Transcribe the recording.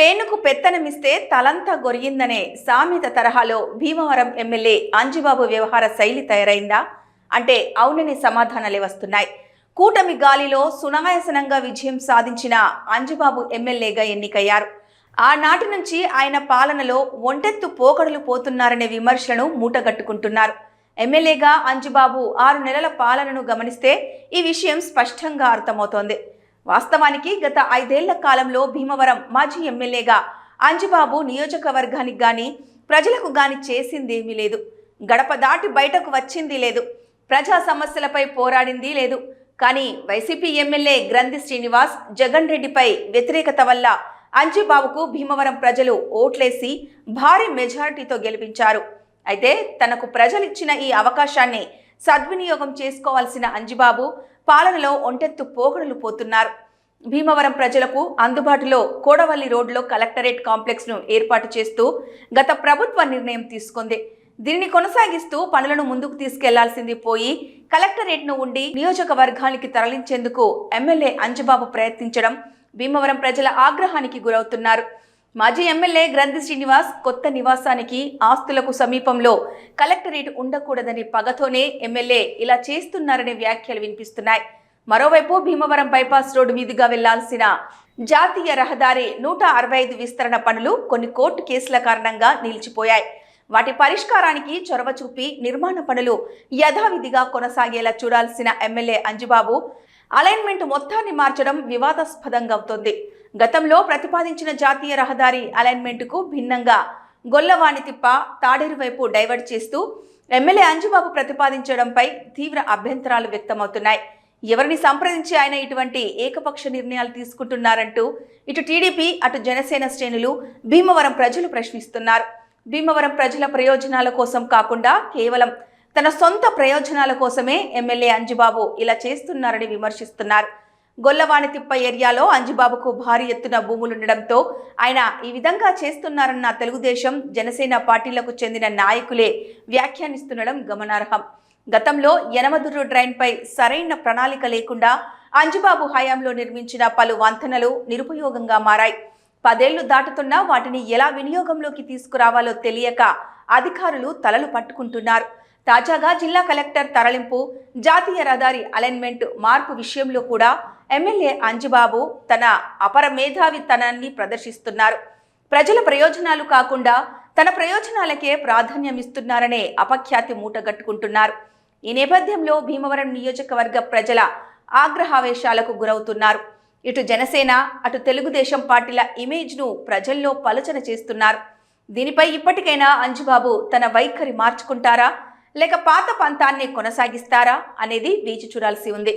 పేనుకు పెత్తనమిస్తే తలంతా గొరిగిందనే సామెత తరహాలో భీమవరం ఎమ్మెల్యే అంజిబాబు వ్యవహార శైలి తయారైందా? అంటే అవునని సమాధానాలే వస్తున్నాయి. కూటమి గాలిలో సునాయసనంగా విజయం సాధించిన అంజిబాబు ఎమ్మెల్యేగా ఎన్నికయ్యారు. ఆనాటి నుంచి ఆయన పాలనలో ఒంటెత్తు పోకడలు పోతున్నారనే విమర్శలను మూటగట్టుకుంటున్నారు. ఎమ్మెల్యేగా అంజుబాబు ఆరు నెలల పాలనను గమనిస్తే ఈ విషయం స్పష్టంగా అర్థమవుతోంది. వాస్తవానికి గత ఐదేళ్ళ కాలంలో భీమవరం మాజీ ఎమ్మెల్యేగా అంజుబాబు నియోజకవర్గానికి గాని ప్రజలకు గాని చేసిందేమీ లేదు. గడప దాటి బయటకు వచ్చింది లేదు. ప్రజా సమస్యలపై పోరాడింది లేదు. కానీ వైసీపీ ఎమ్మెల్యే గ్రంథి శ్రీనివాస్ జగన్ రెడ్డిపై వ్యతిరేకత వల్ల అంజుబాబుకు భీమవరం ప్రజలు ఓట్లేసి భారీ మెజారిటీతో గెలిపించారు. అయితే తనకు ప్రజలిచ్చిన ఈ అవకాశాన్ని సద్వినియోగం చేసుకోవాల్సిన అంజిబాబు పాలనలో ఒంటెత్తు పోకడలు పోతున్నారు. భీమవరం ప్రజలకు అందుబాటులో కోడవల్లి రోడ్లో కలెక్టరేట్ కాంప్లెక్స్ను ఏర్పాటు చేస్తూ గత ప్రభుత్వ నిర్ణయం తీసుకుంది. దీనిని కొనసాగిస్తూ పనులను ముందుకు తీసుకెళ్ళాల్సింది పోయి కలెక్టరేట్ను ఉండి నియోజకవర్గానికి తరలించేందుకు ఎమ్మెల్యే అంజబాబు ప్రయత్నించడం భీమవరం ప్రజల ఆగ్రహానికి గురవుతున్నారు. మాజీ ఎమ్మెల్యే గ్రంథి శ్రీనివాస్ కొత్త నివాసానికి ఆస్తులకు సమీపంలో కలెక్టరేట్ ఉండకూడదని పగతోనే ఎమ్మెల్యే ఇలా చేస్తున్నారనే వ్యాఖ్యలు వినిపిస్తున్నాయి. మరోవైపు భీమవరం బైపాస్ రోడ్డు మీదుగా వెళ్ళాల్సిన జాతీయ రహదారి నూట అరవై ఐదు విస్తరణ పనులు కొన్ని కోర్టు కేసుల కారణంగా నిలిచిపోయాయి. వాటి పరిష్కారానికి చొరవ చూపి నిర్మాణ పనులు యథావిధిగా కొనసాగేలా చూడాల్సిన ఎమ్మెల్యే అంజుబాబు అలైన్మెంట్ మొత్తాన్ని మార్చడం వివాదాస్పదంగా అవుతోంది. గతంలో ప్రతిపాదించిన జాతీయ రహదారి అలైన్మెంట్కు భిన్నంగా గొల్లవాణి తిప్ప తాడేరు వైపు డైవర్ట్ చేస్తూ ఎమ్మెల్యే అంజుబాబు ప్రతిపాదించడంపై తీవ్ర అభ్యంతరాలు వ్యక్తమవుతున్నాయి. ఎవరిని సంప్రదించి ఆయన ఇటువంటి ఏకపక్ష నిర్ణయాలు తీసుకుంటున్నారంటూ ఇటు టీడీపీ అటు జనసేన శ్రేణులు భీమవరం ప్రజలు ప్రశ్నిస్తున్నారు. భీమవరం ప్రజల ప్రయోజనాల కోసం కాకుండా కేవలం తన సొంత ప్రయోజనాల కోసమే ఎమ్మెల్యే అంజుబాబు ఇలా చేస్తున్నారని విమర్శిస్తున్నారు. గొల్లవాణితిప్ప ఏరియాలో అంజుబాబుకు భారీ ఎత్తున భూములుండడంతో ఆయన ఈ విధంగా చేస్తున్నారన్న తెలుగుదేశం జనసేన పార్టీలకు చెందిన నాయకులే వ్యాఖ్యానిస్తుండడం గమనార్హం. గతంలో యనమదురు డ్రైన్పై సరైన ప్రణాళిక లేకుండా అంజుబాబు హయాంలో నిర్మించిన పలు వంతెనలు నిరుపయోగంగా మారాయి. పదేళ్ళు దాటుతున్నా వాటిని ఎలా వినియోగంలోకి తీసుకురావాలో తెలియక అధికారులు తలలు పట్టుకుంటున్నారు. తాజాగా జిల్లా కలెక్టర్ తరలింపు జాతీయ రహదారి అలైన్మెంట్ మార్పు విషయంలో కూడా ఎమ్మెల్యే అంజుబాబు తన అపర మేధావితనాన్ని ప్రదర్శిస్తున్నారు. ప్రజల ప్రయోజనాలు కాకుండా తన ప్రయోజనాలకే ప్రాధాన్యం ఇస్తున్నారనే అపఖ్యాతి మూటగట్టుకుంటున్నారు. ఈ నేపథ్యంలో భీమవరం నియోజకవర్గ ప్రజల ఆగ్రహావేశాలకు గురవుతున్నారు. ఇటు జనసేన అటు తెలుగుదేశం పార్టీల ఇమేజ్ను ప్రజల్లో పలుచన చేస్తున్నారు. దీనిపై ఇప్పటికైనా అంజుబాబు తన వైఖరి మార్చుకుంటారా? లేక పాత పంతాన్ని కొనసాగిస్తారా? అనేది వేచి చూడాల్సి ఉంది.